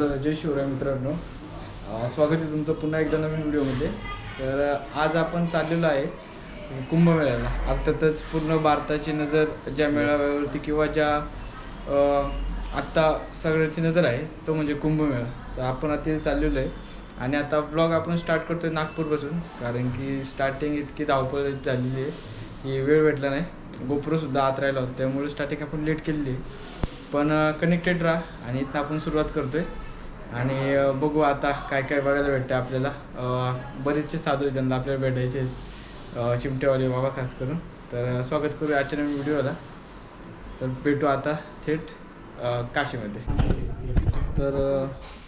तर जय शिवराय मित्रांनो. स्वागत आहे तुमचं पुन्हा एकदा नवीन व्हिडिओमध्ये. तर आज आपण चाललेलो आहे कुंभमेळ्याला. अर्थातच पूर्ण भारताची नजर ज्या मेळाव्यावरती किंवा ज्या आत्ता सगळ्याची नजर आहे तो म्हणजे कुंभमेळा. तर आपण आता चाललेलो आहे. आणि आता ब्लॉग आपण स्टार्ट करतोय नागपूरपासून. कारण की स्टार्टिंग इतकी धावपळ झालेली आहे की वेळ भेटला नाही. गोप्रोसुद्धा आत राहिला होता. त्यामुळे स्टार्टिंग आपण लेट केलेली आहे. पण कनेक्टेड राहा. आणि इथं आपण सुरुवात करतोय. आणि बघू आता काय काय बघायला भेटतं आपल्याला. बरेचसे साधू आहेत आपल्याला भेटायचे चिमटेवाले बाबा खास करून. तर स्वागत करू आजच्या नवीन व्हिडिओला. तर भेटू आता थेट काशीमध्ये. तर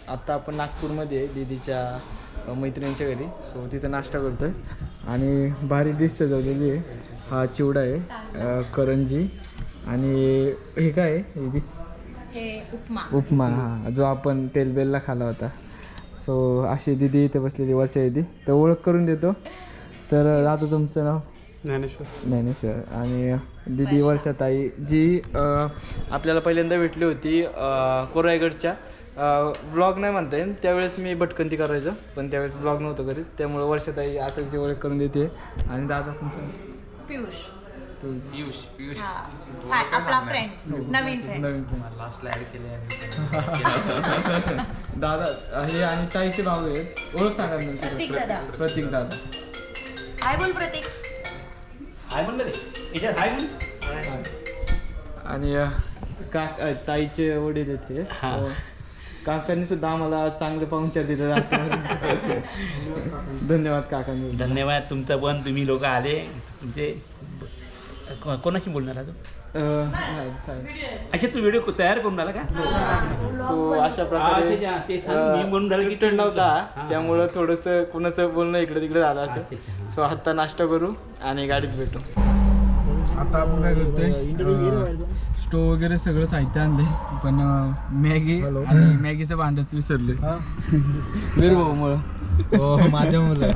आत्ता आपण नागपूरमध्ये आहे दीदीच्या मैत्रिणींच्या घरी. सो तिथं नाश्ता करतोय. आणि भारी डिश सजवलेली आहे. हा चिवडा आहे करंजी. आणि हे काय आहे हे उपमा. उपमा हा जो आपण तेलबेलला खाला होता. सो अशी दिदी इथे बसलेली वरच्या दिदी. तर ओळख करून देतो. तर आता तुमचं नाव? ज्ञानेश्वर. ज्ञानेश्वर. आणि दिदी वर्षाताई जी अ, आपल्याला पहिल्यांदा भेटली होती अ, कोरायगडच्या ब्लॉग नाही म्हणता येईल. त्यावेळेस मी भटकंती करायचो पण त्यावेळेस ब्लॉग नव्हतं करीत. त्यामुळे वर्षाताई आता जी ओळख करून देते. आणि दादा तुमचं पियुष. पियुष पियुष. हा सा- आपला फ्रेंड नवीन फ्रेंड नवीन friend. लास्टला ऍड केले दादा हे आणि ताईचे भाऊ आहेत. ओळख सांगा तुमची. प्रतीक दादा. प्रतीक दादा. हाय बोल प्रतीक. हाय म्हणलं रे. याच्यात हाय म्हण आणि अ, ताईचे वडील आहेत हे. हा. अ, काकांनी सुद्धा आम्हाला चांगले पाहुणचार दिले धन्यवाद काकांनी. धन्यवाद तुमचं पण. तुम्ही लोक आले. तुमचे को- कोणाशी बोलणार आता अ, नाही, ताई. अच्छा तू व्हिडिओ तयार करून आला का सो अशा अच्छा, प्रकारे अच्छा. ते सांग, मी म्हणून राहिलो की scripted नव्हता हा. त्यामुळं थोडंसं कुणाचं बोलणं इकडे तिकडे झालं अच्छा, असं. सो आत्ता नाश्ता करू आणि गाडीत भेटू आता आपण काय करतोय स्टोव वगैरे सगळं साहित्य आणले. पण मॅगी आणि मॅगीचं भांडच विसरलोय. वीर भाऊ मुळे. हो माझ्या मुलं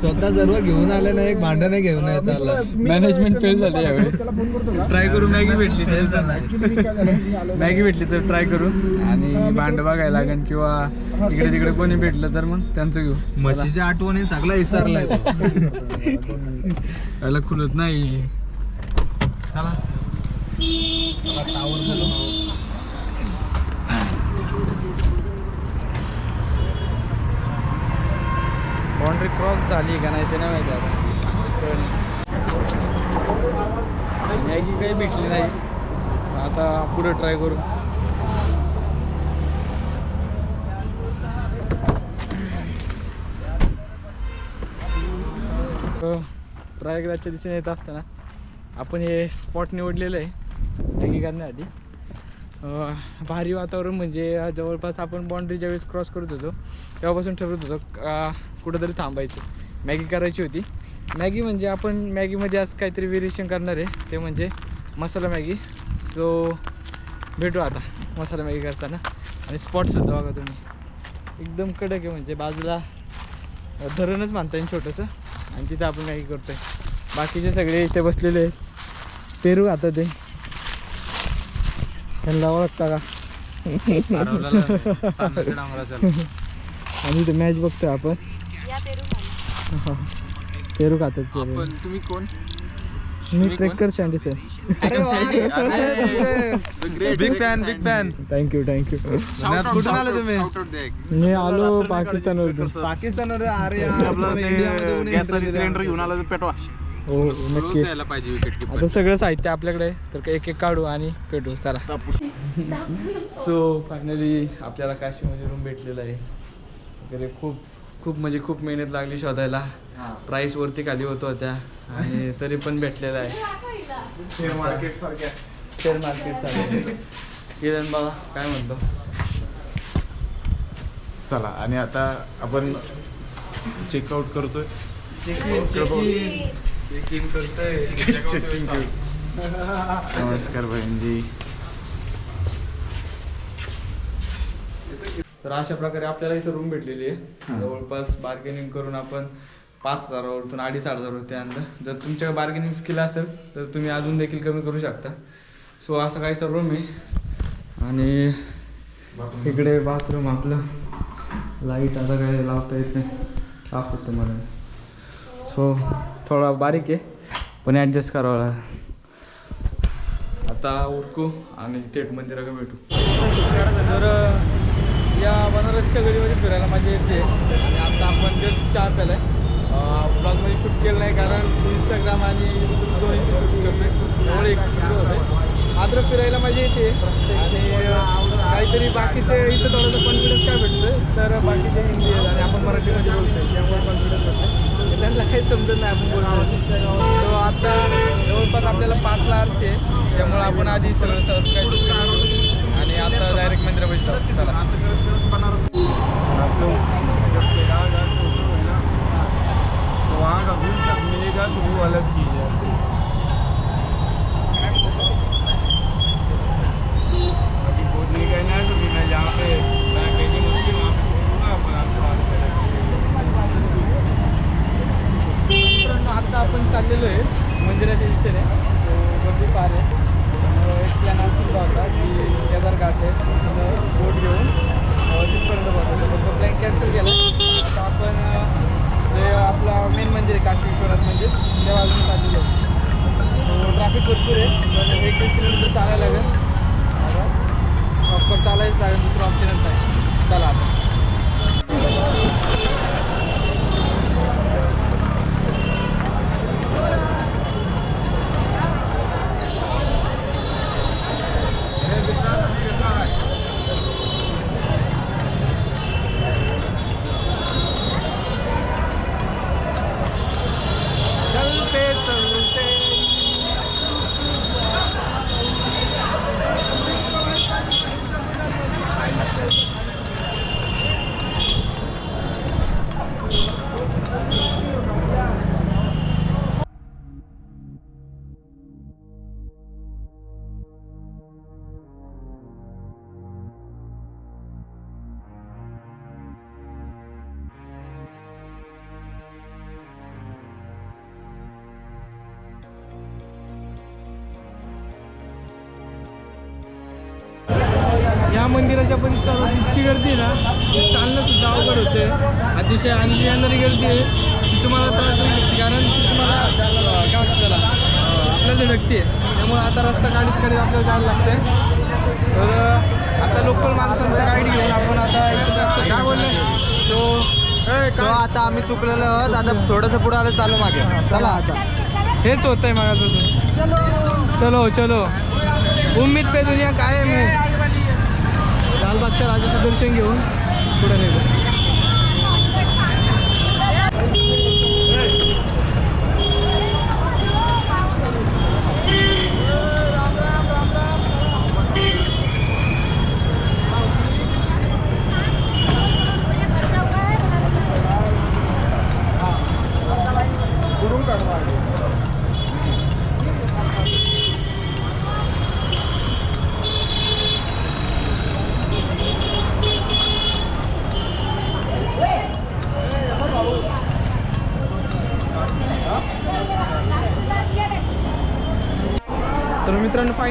स्वतः सर्व घेऊन आले ना एक भांडण नाही घेऊन येत आला. मॅनेजमेंट फेल झालं यावेळेस. ट्राय करू मॅगी भेटली तर मॅगी भेटली तर ट्राय करू. आणि भांड बघायला लागेल किंवा इकडे तिकडे कोणी भेटलं तर मग त्यांचं घेऊ. म्हशीच्या आठवणी सगळा विसरलाय. तो. याला खुलत नाही. चला. बाउंड्री क्रॉस झाली का नाही ते नाही माहिती आता. मॅगी काही भेटली नाही. आता पुढे ट्राय करू. प्रयागराजच्या दिशेने येत असताना आपण हे स्पॉट निवडलेलं आहे. मॅगी करण्यासाठी भारी वातावरण म्हणजे जवळपास आपण बाउंड्री ज्यावेळेस क्रॉस करत होतो तेव्हापासून ठरवत होतो का कुठंतरी थांबायचं. मॅगी करायची होती. मॅगी म्हणजे आपण मॅगीमध्ये आज काहीतरी व्हेरिएशन करणार आहे. ते म्हणजे मसाला मॅगी सो भेटू आता मसाला मॅगी करताना. आणि स्पॉटसुद्धा बघा तुम्ही. एकदम कडक आहे म्हणजे बाजूला धरणच मानता येईल छोटंसं. आणि तिथं आपण मॅगी करतो आहे बाकीचे सगळे इथे बसलेले आहेत. पेरू आता ते. त्यांना ओळखता का आणि इथे मॅच बघतोय आपण. या पेरू खातात. तुम्ही कोण? मी trekker Sandy sir big fan big fan thank you thank you कुठून आले तुम्ही? मी आलो पाकिस्तानवरून. पाकिस्तानवर अरे दिली. घेऊन आला तर पेटवा. हो नक्की. द्यायला पाहिजे विकेट आता सगळं साहित्य आपल्याकडे आहे. तर एक एक काढू आणि पेटू चला. सो फायनली आपल्याला काशीमध्ये रूम भेटलेला आहे. वगैरे खूप खूप म्हणजे खूप मेहनत लागली शोधायला. प्राईस वरती खाली होत होत्या आणि तरी पण भेटलेला आहे. शेअर मार्केट सारख्या. शेअर मार्केट सारख्या. किरण बाबा काय म्हणतो? चला आणि आता आपण चेकआउट करतोय. चेकिंग नमस्कार बहिणजी. तर अशा प्रकारे आपल्याला इथं रूम भेटलेली आहे. जवळपास बार्गेनिंग करून आपण पाच हजारावरतून अडीच हजारावरती आणलं. जर तुमच्याकडे बार्गेनिंग स्किल असेल तर तुम्ही अजून देखील कमी करू शकता. सो असं काही सर्व रूम आहे. आणि इकडे बाथरूम आपलं. लाइट आता काय लावता येत नाही. दाखवतो मला सो थोडा बारीक आहे पण ॲडजस्ट करावं लागेल. आता उरकू आणि थेट मंदिराकडे भेटू. तर या बनारसच्या गलीमध्ये फिरायला मजा येते आणि आता आपण जस्ट चहा प्यालाय ब्लॉगमध्ये शूट केलं नाही कारण इंस्टाग्राम आणि यूट्यूब दोन्हीची शूट करतोय. त्यामुळे एक होतोय. मात्र फिरायला मजा येते आणि काहीतरी बाकीचे इथं थोडंसं कॉन्फिडन्स काय भेटतं तर बाकीचे हिंदी आणि आपण मराठीमध्ये बोलतोय. त्यामुळे कॉन्फिडन्स भेटतं त्यांना काही समजत नाही आपण बोलतो तो आता जवळपास आपल्याला पाचला अर्थ आहे. त्यामुळे आपण आधी सगळं सबस्क्राईब आणि आता डायरेक्ट मंदिर जाऊ. चला. मिलेगा तो वो अलग चीज़ है अभी बोलने का ना तो मैं यहाँ पे या मंदिराच्या परिसरात इतकी गर्दी आहे ना चालणं सुद्धा अवघड होते. अतिशय आणली येणारी गर्दी आहे. ती तुम्हाला त्रास होऊ शकते कारण ती तुम्हाला काय म्हणतात त्याला अं, आपल्याला धडकते त्यामुळे आता रस्ता गाडीत कडे आपल्याला जायला लागते तर आता लोकल माणसांचा गाडी घेऊन आपण आता इथून रस्ता काय बोललं सो सो आता आम्ही चुकलेलो आहोत. आता थोडंसं पुढं आलं चालू मागे. चला. आता हेच होतंय आहे तसं चलो चलो. उम्मीद पे दुनिया काय मी राजाचं दर्शन घेऊन पुढे निघू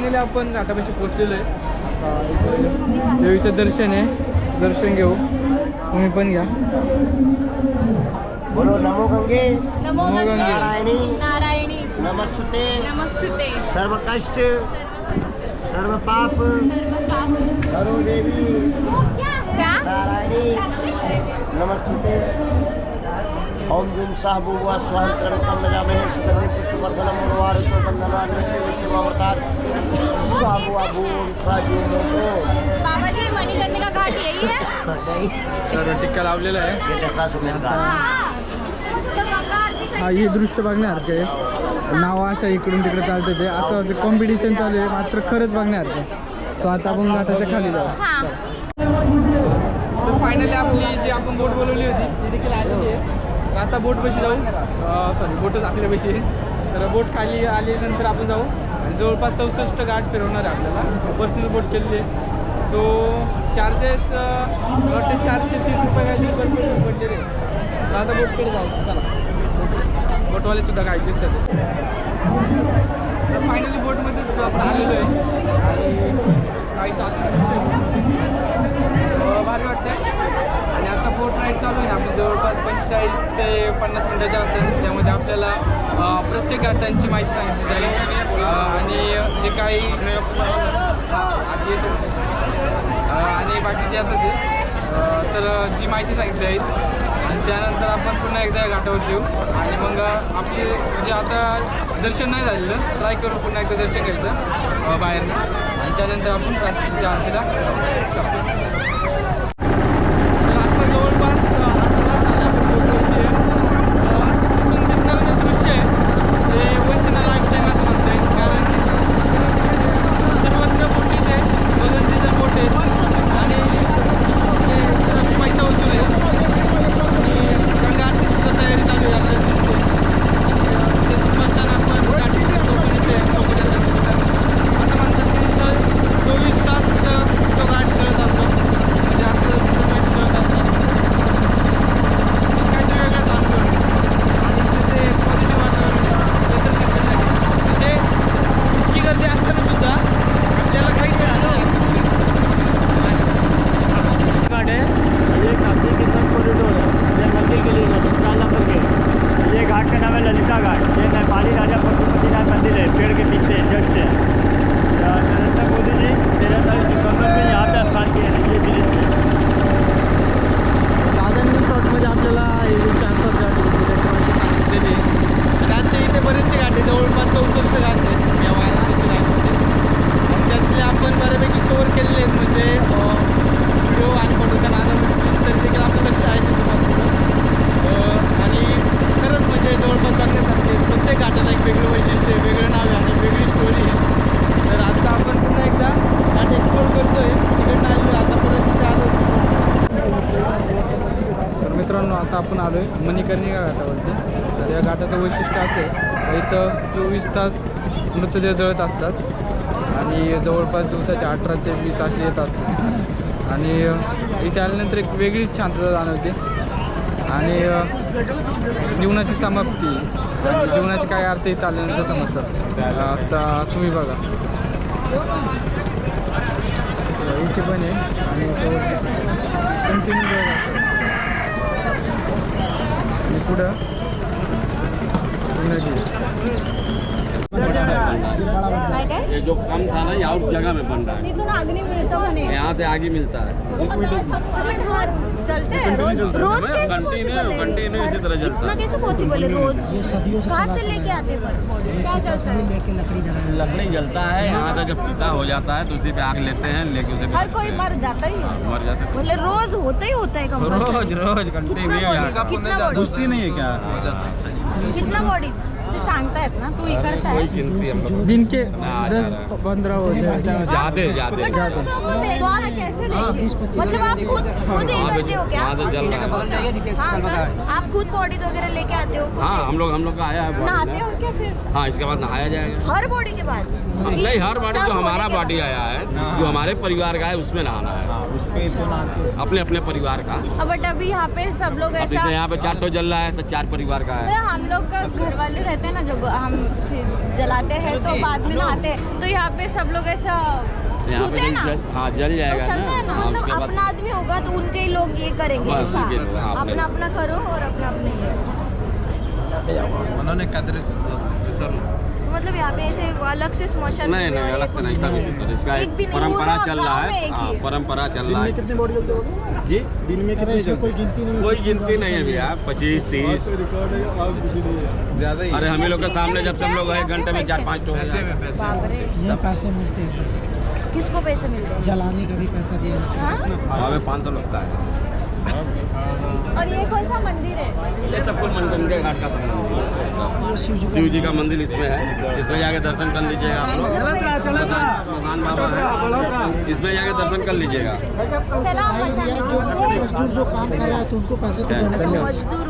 फायनली आपण घाटापाशी पोहोचलेलो आहे. देवीचं दर्शन आहे. दर्शन घेऊ. तुम्ही पण घ्या. बोलो नमो गंगे. नमो गंगे. नारायणी. नारायणी. नमस्तुते. नमस्ते सर्व कष्ट. सर्व पाप. हरो देवी क्या नारायणी. नमस्तुते. ओम जुम साहबु व स्वाहंत्रम तम नजामहे सुतरे पुष्पवर्धनम उर्वारुतो बंधनान् साजू मोतो बाबा जी मणिकर्णी का घाट यही है? नहीं. तर टिक्का लावलेला आहे. तो हा हे दृश्य बघण्यासारखं आहे. नाव असं इकडून तिकडे चालतं ते. असं कॉम्पिटिशन चालू आहे मात्र खरंच बघण्यासारखं. सो आता आपण घाटाच्या खाली जाऊ. तर फायनली आपली जी आपण बोट बोलवली होती ती देखील आलेली आहे. आता बोट बशी जाऊ. सॉरी बोटच आपल्या बशी तर बोट खाली आल्यानंतर आपण जाऊ. जवळपास चौसष्ट गाठ फिरवणार आहे आपल्याला. पर्सनल बोट केलेली आहे. सो चार्जेस वाटते चारशे तीस रुपये काय पर्सनल बोट केले आता बोटकडे जाऊ. चला. बोटवाले सुद्धा काय दिसतात. फायनली बोटमध्ये सुद्धा आपण आलेलो आहे. आणि काही सासू भारी वाटतं आणि आता बोट राईड चालू आहे आपली जवळपास पंचेचाळीस ते पन्नास मिनटाच्या असेल. त्यामध्ये आपल्याला प्रत्येक गाठांची माहिती सांगितली जाईल आणि जे काही आणि बाकीचे आता ते तर जी माहिती सांगितली आहे आणि त्यानंतर आपण पुन्हा एकदा घाटावर येऊ. आणि मग आपली म्हणजे आता दर्शन नाही झालेलं ट्राय करू पुन्हा एकदा दर्शन घ्यायचं बाहेरनं आणि त्यानंतर आपण रात्रीच्या आरतीला चला. तर आता जवळपास अ, अकरा झाले आपण पोहोचलो इथे. अ, इथून दिसणारं जे दृश्य आहे ते वैष्णव लाईफ टाईम असं म्हणता येईल कारण सर्वत्र बोटीच आहे दोन डिझेल बोट आहेत आणि ते जरा पैसा वसूल आहे आणि गंगा आरती सुद्धा तयारी चालू आहे आपल्याला दिसते आणि, अ, ते स्मशान आपण गाठी चौकणीचे असं म्हणतात की इथं चोवीस तास तिथं तो घाट खेळत असतो म्हणजे आपलं तिथं बैठ खेळत असतात काहीतरी वेगळाच अनुभव आहे. आणि तिथे पॉझिटिव्ह वातावरण आहे. त्याचं निसर्ग म्हणजे इतकी गर्दी असताना सुद्धा आपल्याला काही कळत नाही ये काशी के सब कॉरिडोर है ये मंदिर के लिए है चाला करके ये घाट का नाम है ललिता घाट ये नेपाली राजा पशुपतिनाथ मंदिर है पेड़ के पीछे जस्ट है अ, नरेंद्र मोदी जी तेरह तारीख दिसंबर में यहाँ पे स्थान किए हैं ये ब्रिज पे साधारण शॉर्टमध्ये आपल्याला हे जे चार पाच घाट होते त्याच्यामध्ये सांगितलेले आणि आजचे इथे बरेचसे घाट आहे जवळपास चौसष्ट घाट आहेत या वाराणसी घाटमध्ये आणि त्यातले आपण बऱ्यापैकी कवर केलेले आहेत म्हणजे व्हिडिओ आणि फोटोचा नादा तरी देखील आपलं लक्ष आहे तिथं आणि खरंच म्हणजे जवळपास बघण्यासारखे आहे. प्रत्येक घाटाला एक वेगळं वैशिष्ट्य आहे वेगळं नाव आहे आणि वेगळी स्टोरी आहे तर आता आपण पुन्हा एकदा घाट एक्सप्लोर करतोय तिकडनं आलेलो आता परत तिथे आलो तर मित्रांनो आता आपण आलो आहे मणिकर्णिका घाटावरती तर या घाटाचं वैशिष्ट्य असं आहे का इथं चोवीस तास मृतदेह जळत असतात. आणि जवळपास दिवसाचे अठरा ते वीस असे येत असतात आणि इथे आल्यानंतर एक वेगळीच शांतता जाणवते. आणि जीवनाची समाप्ती. जीवनाचे काय अर्थ इथं आल्यानंतर समजतात. आता तुम्ही बघा. इथे पण आहे. आणि कंटिन्यू आणि पुढं नदी ये जो कम था ना ये और जगह में बन रहा है। म्हणे यहाँ से आगे मिलता है। रोज चलते हैं। रोज कंटिन्यू है? इसी तरह चलता है। कैसे पॉसिबल है रोज? कहाँ से लेके आते बॉडी क्या चलता लकड़ी जलता है यहाँ का जब चिता हो जाता है तो उसी पे आग लेते हैं लेके उसे हर कोई मर जाता ही है। मर जाते हैं मतलब रोज होता ही होता है रोज रोज कंटिन्यू बॉडीज नहीं है क्या? कितना बॉडीज ते सांगतायत ना तू इकडचा दिन के हाँ, दस पंद्रह हो जाए ज़्यादा ज़्यादा तो आप कैसे देंगे मतलब आप खुद खुद ये करते हो क्या? तो है। हाँ आप खुद बॉडीज वगैरह लेके आते हो हाँ हम लोग हम लोग का आया है नहाते हो क्या फिर? हाँ इसके बाद नहाया जाएगा। हर बॉडी के बाद? हाँ, नहीं हर बॉडी जो हमारा बॉडी आया है जो हमारे परिवार का है उसमें नहाना है। अपने अपने परिवार का। बट अभी यहाँ पे सब लोग ऐसा यहाँ पे चार तो जल रहा है तो चार परिवार का है। हम लोग का घर वाले रहते हैं ना जब हम जलाते हैं तो बाद में नहाते हैं। तो यहाँ पे सब लोग ऐसा यहाँ छूते पे हैं ना? जल, हाँ जल जाएगा तो ना। ना, हाँ, मतलब तो अपना आदमी होगा तो उनके ही लोग ये करेंगे ऐसा। हाँ, अपना अपना करो और अपना अपने ही उन्होंने मतलब यहाँ पे ऐसे अलग से स्मशान नहीं नहीं अलग से नहीं इसी तरह इसका एक नहीं परंपरा चल रहा है। हाँ परंपरा चल रहा है। कितनी बॉडी जलते होगी जी? दिन में कितनी कोई गिनती नहीं कोई गिनती नहीं है भैया। पच्चीस तीस। ज़्यादा ही। अरे हम लोग के सामने जब से हम लोग एक घंटे में चार पाँच तो हो। रे यहाँ पैसे मिलते हैं किसको पैसे मिलते हैं? जलाने का भी पैसा दिया जाता है? हाँ? पाँच सौ लगता है। और ये कौन सा मंदिर है? ये सब कुछ मनगंगे घाट का संबंध शिव जी का मंदिर इसमें है। इसमें जाके दर्शन कर लीजिएगा आप लोग। भगवान बाबा है। इसमें जाके दर्शन कर लीजिएगा। मजदूर जो काम कर रहा है तो उनको पैसे तो देना चाहिए। मजदूर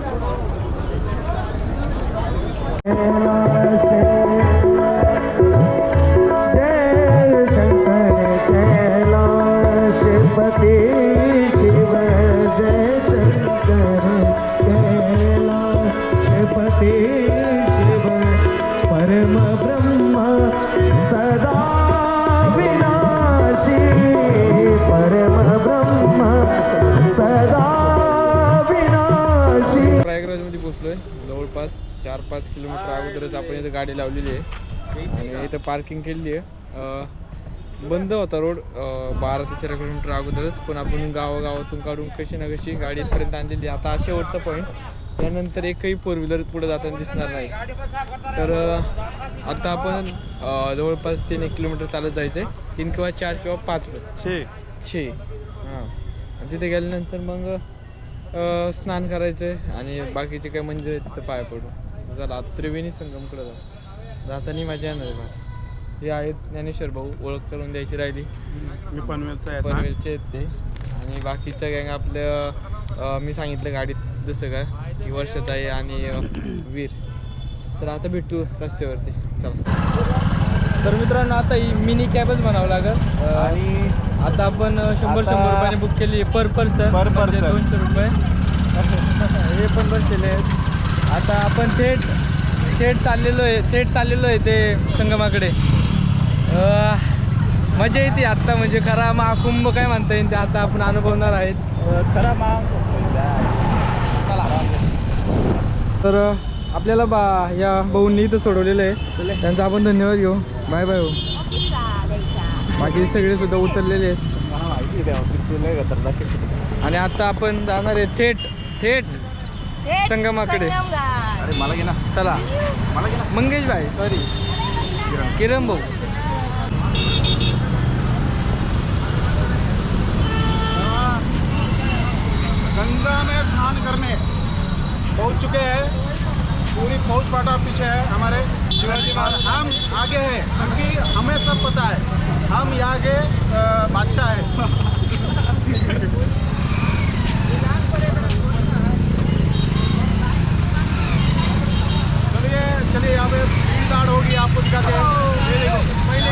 आलोय जवळपास चार पाच किलोमीटर अगोदरच आपण इथं गाडी लावलेली आहे. आणि इथं पार्किंग केलेली आहे. बंद होता रोड बारा ते तेरा किलोमीटर अगोदरच पण आपण गावागावातून काढून कशी ना कशी गाडी इथपर्यंत आणलेली आहे. आता हा शेवटचा पॉईंट त्यानंतर एकही फोर व्हीलर पुढे जाताना दिसणार नाही. तर आता आपण जवळपास तीन एक किलोमीटर चालत जायचं आहे तीन किंवा चार किंवा पाच छे. छे. हां. तिथे गेल्यानंतर मग स्नान करायचं आहे आणि बाकीचे काय मंदिर आहेत तिथं पाया पडू चला आता त्रिवेणी संगमकडे जाऊ. जाताना मजा येणार हे आहेत ज्ञानेश्वर भाऊ ओळख करून द्यायची राहिली. मी पनवेलचा आहे. पनवेलचे आहेत ते. आणि बाकीचं गँग आपलं मी सांगितलं गाडीत जसं काय की वर्षात आहे आणि वीर. तर आता भेटू रस्त्यावरती. चला. तर मित्रांनो आता ही मिनी कॅबच म्हणावं लागेल. आणि आता आपण शंभर शंभर रुपयाने बुक केली पर पर्सन म्हणजे person. दोनशे रुपये. हे पण बसलेले आहेत. आता आपण थेट थेट चाललेलो आहे थेट चाललेलो आहे ते संगमाकडे. मजा येते आत्ता म्हणजे खरा महाकुंभ काय म्हणता येईल ते आता आपण अनुभवणार आहेत. खरा मा तर आपल्याला बा या भाऊंनी इथं सोडवलेलं आहे. त्यांचा आपण धन्यवाद घेऊ. बाय बाय भाऊ बाकी सगळे सुद्धा उतरलेले आहेत. आणि आता आपण जाणार आहे थेट थेट संगमाकडे. अरे मला घे ना. चला. मला घे ना. मंगेश भाई सॉरी किरण भाऊ. गंगा में स्नान करने। पहुंच चुके हैं। पूरी फौज पाटा पीछे है हमारे शिवाजी महाराज। हम आगे हैं क्योंकि हमें सब पता है। हम यहाँ के बादशाह हैं। चलिए चलिए यहाँ पे भीड़ भाड़ होगी आपको दिखाते हैं पहले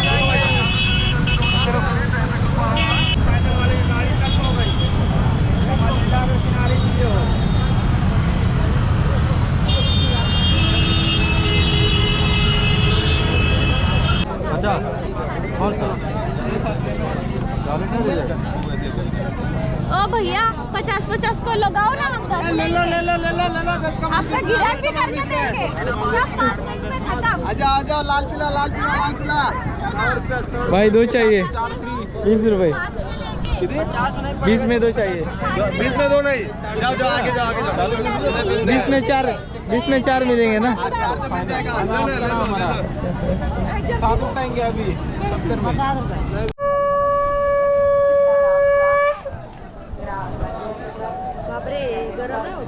भाई दो चाहिए। बीस रुपए। बीस में दो चाहिए। बीस में दो नहीं। जाओ जाओ आगे जाओ आगे जाओ। बीस में चार बीस में चार मिलेंगे ना? सात उठाएंगे अभी सत्तर में बापरे गरम नाही होत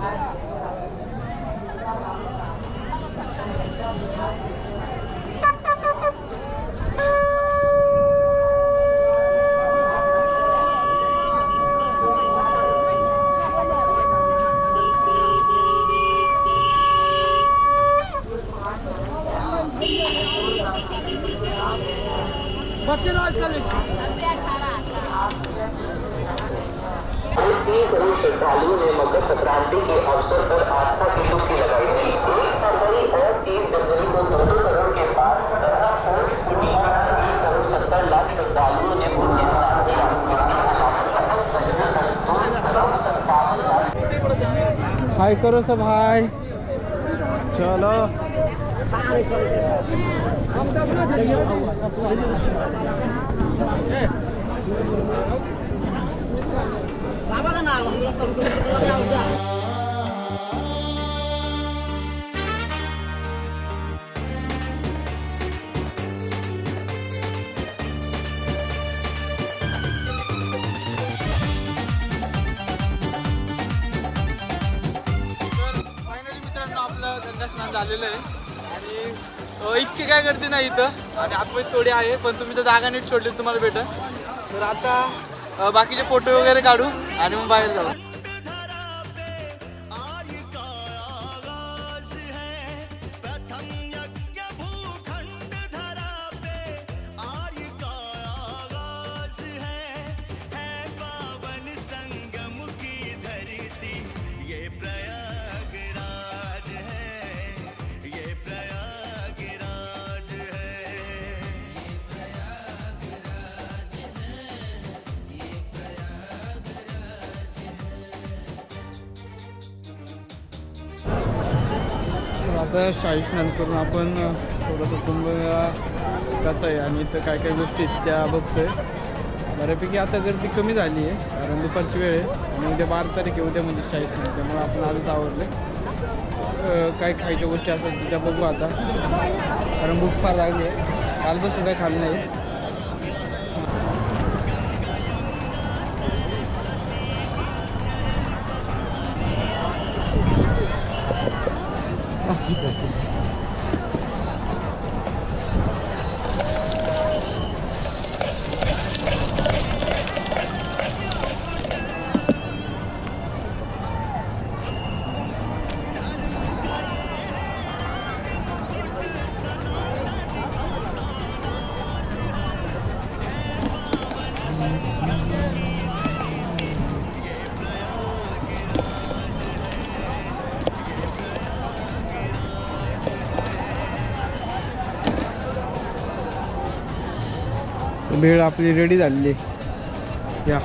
तीन करोड़ श्रद्धालुओं ने मकर संक्रांति के अवसर पर आस्था की डुबकी लगाई थी एक फरवरी और तीस जनवरी को दो दो करोड़ के बाद तथा पौष पूर्णिमा पर एक करोड़ सत्तर लाख श्रद्धालुओं ने पुण्य स्नान किया इसके अलावा बसंत पंचमी पर दो करोड़ सत्तावन लाख हाय करो सब हाय चलो फायनली गंगा स्नान झालेलं आहे. आणि इतकी काय गर्दी नाही इथं. आणि आतमध्ये थोडी आहे पण तुम्ही तर जागा नीट सोडली तुम्हाला भेटल. तर आता बाकीचे फोटो वगैरे काढू आणि मग बाहेर जाऊ. आता शाही करून आपण थोडंसं कुटुंब कसं आहे आणि इथं काय काय गोष्टी आहेत त्या बघतोय. बऱ्यापैकी आता गर्दी कमी झाली आहे कारण दुपारची वेळ आहे आणि उद्या बारा तारीख आहे उद्या म्हणजे शाही स्नान त्यामुळे आपण आजच आवडले काय खायच्या गोष्टी असतात त्या बघू आता. कारण भूक फार लागली आहे. कालपासून काय खाल्लं नाही. भेळ आपली रेडी झालेली आहे. या